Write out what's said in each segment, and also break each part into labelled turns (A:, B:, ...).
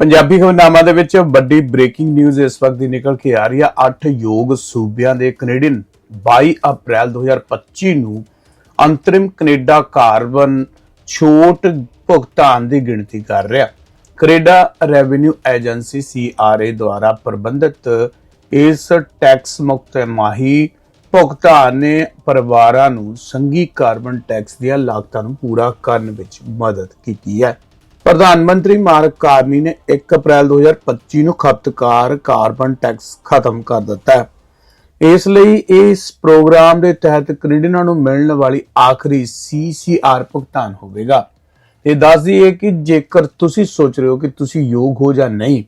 A: ਪੰਜਾਬੀ ਖਬਰਨਾਮਾ ਦੇ ਵਿੱਚ ਵੱਡੀ ਬ੍ਰੇਕਿੰਗ ਨਿਊਜ਼ ਇਸ ਵਕਤ ਦੀ ਨਿਕਲ ਕੇ ਆ ਰਹੀ ਹੈ 8 ਯੋਗ ਸੂਬਿਆਂ ਦੇ ਕੈਨੇਡੀਅਨ 22 ਅਪ੍ਰੈਲ 2025 ਨੂੰ ਅੰਤਰਿਮ ਕੈਨੇਡਾ ਕਾਰਬਨ ਛੋਟ ਭੁਗਤਾਨ ਦੀ ਗਿਣਤੀ ਕਰ ਰਿਹਾ। ਕੈਨੇਡਾ ਰੈਵਨਿਊ ਏਜੰਸੀ CRA ਦੁਆਰਾ ਪ੍ਰਬੰਧਿਤ ਇਸ ਟੈਕਸ ਮੁਕਤ ਮਾਹੀ ਭੁਗਤਾਨ ਨੇ ਪਰਿਵਾਰਾਂ ਨੂੰ ਸੰਘੀ ਕਾਰਬਨ ਟੈਕਸ ਦੀਆਂ ਲਾਗਤਾਂ ਨੂੰ ਪੂਰਾ ਕਰਨ ਵਿੱਚ ਮਦਦ ਕੀਤੀ ਹੈ। ਪ੍ਰਧਾਨ ਮੰਤਰੀ ਮਾਰਕ ਕਾਰਨੀ ਨੇ 1 ਅਪ੍ਰੈਲ 2025 ਨੂੰ ਖਪਤਕਾਰ ਕਾਰਬਨ ਟੈਕਸ ਖਤਮ ਕਰ ਦਿੱਤਾ ਹੈ। ਇਸ ਲਈ ਇਸ ਪ੍ਰੋਗਰਾਮ ਦੇ ਤਹਿਤ ਕੈਨੇਡੀਅਨਾਂ ਨੂੰ ਮਿਲਣ ਵਾਲੀ ਆਖਰੀ CCR ਭੁਗਤਾਨ ਹੋਵੇਗਾ। ਤੇ ਦੱਸ ਦਈਏ ਕਿ ਜੇਕਰ ਤੁਸੀਂ ਸੋਚ ਰਹੇ ਹੋ ਕਿ ਤੁਸੀਂ ਯੋਗ ਹੋ ਜਾਂ ਨਹੀਂ,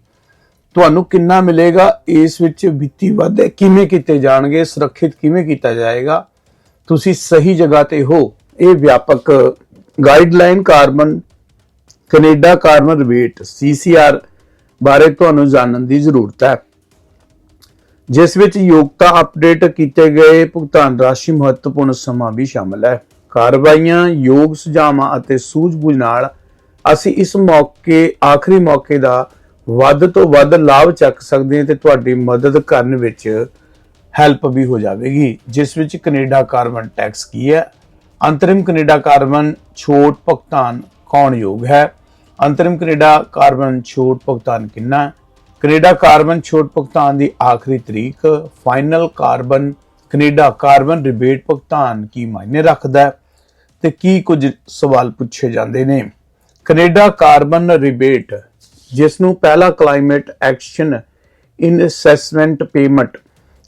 A: ਤੁਹਾਨੂੰ ਕਿੰਨਾ ਮਿਲੇਗਾ? ਇਸ ਵਿੱਚ ਵਿੱਤੀ ਵਾਧੇ ਕਿਵੇਂ ਕੀਤੇ ਜਾਣਗੇ? ਸੁਰੱਖਿਅਤ ਕਿਵੇਂ ਕੀਤਾ ਜਾਏਗਾ? ਤੁਸੀਂ ਸਹੀ ਜਗ੍ਹਾ ਤੇ ਹੋ। ਇਹ ਵਿਆਪਕ guideline carbon Canada carbon rebate CCR ਬਾਰੇ ਤੁਹਾਨੂੰ ਜਾਣਨ ਦੀ ਜ਼ਰੂਰਤ ਹੈ। ਜਿਸ ਵਿੱਚ ਯੋਗਤਾ ਅਪਡੇਟ ਕੀਤੇ ਗਏ ਭੁਗਤਾਨ ਰਾਸ਼ੀ ਮਹੱਤਵਪੂਰਨ ਸਮਾਂ ਵੀ ਸ਼ਾਮਲ ਹੈ। ਕਾਰਵਾਈਆਂ, ਯੋਗ ਸੁਝਾਵਾਂ ਅਤੇ ਸੂਝ-ਬੂਝ ਨਾਲ ਅਸੀਂ ਇਸ ਮੌਕੇ, ਆਖਰੀ ਮੌਕੇ ਦਾ ਵੱਧ ਤੋਂ ਵੱਧ ਲਾਭ ਚੱਕ ਸਕਦੇ ਹਾਂ ਤੇ ਤੁਹਾਡੀ ਮਦਦ ਕਰਨ ਵਿੱਚ ਹੈਲਪ ਵੀ ਹੋ ਜਾਵੇਗੀ। ਜਿਸ ਵਿੱਚ ਕੈਨੇਡਾ ਕਾਰਬਨ ਟੈਕਸ ਕੀ ਹੈ? ਅੰਤਰਿਮ ਕੈਨੇਡਾ ਕਾਰਬਨ ਛੋਟ ਭੁਗਤਾਨ ਕੌਣ ਯੋਗ ਹੈ? ਅੰਤਰਿਮ ਕੈਨੇਡਾ ਕਾਰਬਨ ਛੋਟ ਭੁਗਤਾਨ ਕਿੰਨਾ ਹੈ? ਕੈਨੇਡਾ ਕਾਰਬਨ ਛੋਟ ਭੁਗਤਾਨ ਦੀ ਆਖਰੀ ਤਰੀਕ, final carbon, Canada carbon rebate ਭੁਗਤਾਨ ਕੀ ਮਾਇਨੇ ਰੱਖਦਾ ਹੈ? ਤੇ ਕੀ ਕੁਝ ਸਵਾਲ ਪੁੱਛੇ ਜਾਂਦੇ ਨੇ? ਕੈਨੇਡਾ ਕਾਰਬਨ ਰਿਬੇਟ ਜਿਸ ਨੂੰ ਪਹਿਲਾ climate action in assessment payment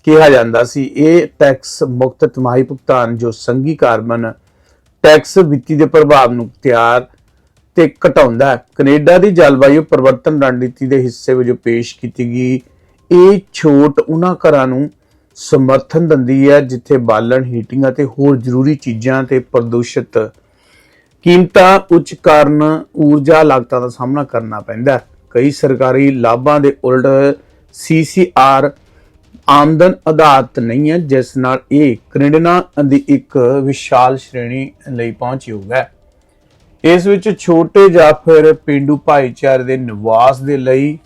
A: ਕਿਹਾ ਜਾਂਦਾ ਸੀ, ਇਹ ਟੈਕਸ ਮੁਕਤ ਤਿਮਾਹੀ ਭੁਗਤਾਨ ਜੋ ਸੰਘੀ ਕਾਰਬਨ ਟੈਕਸ ਵਿੱਤੀ ਦੇ ਪ੍ਰਭਾਵ ਨੂੰ ਤਿਆਰ ਤੇ ਘਟਾਉਂਦਾ ਹੈ। ਕੈਨੇਡਾ ਦੀ ਜਲਵਾਯੂ ਪਰਿਵਰਤਨ ਰਣਨੀਤੀ ਦੇ ਹਿੱਸੇ ਵਜੋਂ ਪੇਸ਼ ਕੀਤੀ ਗਈ। ਇਹ ਛੋਟ ਉਹਨਾਂ ਘਰਾਂ ਨੂੰ ਸਮਰਥਨ ਦਿੰਦੀ ਹੈ, ਜਿੱਥੇ ਬਾਲਣ, ਹੀਟਿੰਗ ਅਤੇ ਹੋਰ ਜ਼ਰੂਰੀ ਚੀਜ਼ਾਂ ਤੇ ਪ੍ਰਦੂਸ਼ਿਤ ਕੀਮਤਾਂ, ਉੱਚ ਕਾਰਨ, ਊਰਜਾ ਲਾਗਤਾਂ ਦਾ ਸਾਹਮਣਾ ਕਰਨਾ ਪੈਂਦਾ ਹੈ। ਕਈ ਸਰਕਾਰੀ ਲਾਭਾਂ ਦੇ ਉਲਟ CCR ਆਮਦਨ ਆਧਾਰਿਤ ਨਹੀਂ ਹੈ, ਜਿਸ ਨਾਲ ਇਹ ਕੈਨੇਡੀਅਨਾਂ ਦੀ ਇੱਕ ਵਿਸ਼ਾਲ ਸ਼੍ਰੇਣੀ ਲਈ ਪਹੁੰਚਯੋਗ ਹੈ। ਇਸ ਵਿੱਚ ਛੋਟੇ ਜਾਂ ਫਿਰ ਪਿੰਡੂ ਭਾਈਚਾਰੇ ਦੇ ਨਿਵਾਸ ਦੇ ਲਈ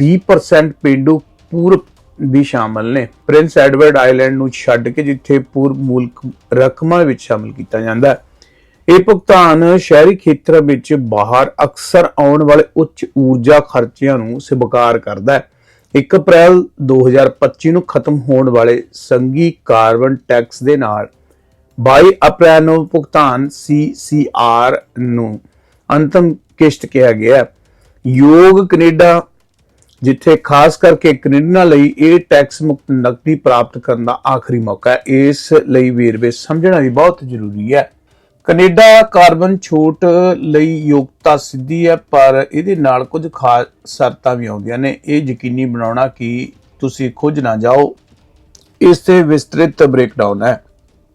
A: 20% ਪਿੰਡੂ ਪੂਰਬ ਵੀ ਸ਼ਾਮਲ ਨੇ। ਪ੍ਰਿੰਸ ਐਡਵਰਡ ਆਈਲੈਂਡ ਨੂੰ ਛੱਡ ਕੇ ਜਿੱਥੇ ਪੂਰਬ ਮੁਲਕ ਰਕਮਾਂ ਵਿੱਚ ਸ਼ਾਮਲ ਕੀਤਾ ਜਾਂਦਾ ਹੈ। ਇਹ ਭੁਗਤਾਨ ਸ਼ਹਿਰੀ ਖੇਤਰ ਵਿੱਚ ਬਾਹਰ ਅਕਸਰ ਆਉਣ ਵਾਲੇ ਉੱਚ ਊਰਜਾ ਖਰਚਿਆਂ ਨੂੰ ਸਵੀਕਾਰ ਕਰਦਾ ਹੈ। 1 ਅਪ੍ਰੈਲ 2025 ਨੂੰ ਖਤਮ ਹੋਣ ਵਾਲੇ ਸੰਘੀ ਕਾਰਬਨ ਟੈਕਸ ਦੇ ਨਾਲ 22 ਅਪ੍ਰੈਲ ਨੂੰ ਭੁਗਤਾਨ CCR ਨੂੰ ਅੰਤਮ ਕਿਸ਼ਤ ਕਿਹਾ ਗਿਆ। ਯੋਗ ਕੈਨੇਡਾ, ਜਿੱਥੇ ਖਾਸ ਕਰਕੇ ਕੈਨੇਡੀਅਨਾਂ ਲਈ ਇਹ ਟੈਕਸ ਮੁਕਤ ਨਕਦੀ ਪ੍ਰਾਪਤ ਕਰਨ ਦਾ ਆਖਰੀ ਮੌਕਾ ਹੈ, ਇਸ ਲਈ ਵੇਰਵੇ ਸਮਝਣਾ ਵੀ ਬਹੁਤ ਜ਼ਰੂਰੀ ਹੈ। ਕੈਨੇਡਾ ਕਾਰਬਨ ਛੋਟ ਲਈ ਯੋਗਤਾ ਸਿੱਧੀ ਹੈ, ਪਰ ਇਹਦੇ ਨਾਲ ਕੁਝ ਖਾਸ ਸ਼ਰਤਾਂ ਵੀ ਆਉਂਦੀਆਂ ਨੇ। ਇਹ ਯਕੀਨੀ ਬਣਾਉਣਾ ਕਿ ਤੁਸੀਂ ਖੁਦ ਨਾ ਜਾਓ। ਇਸ ਤੇ ਵਿਸਤ੍ਰਿਤ ਬ੍ਰੇਕਡਾਊਨ ਹੈ।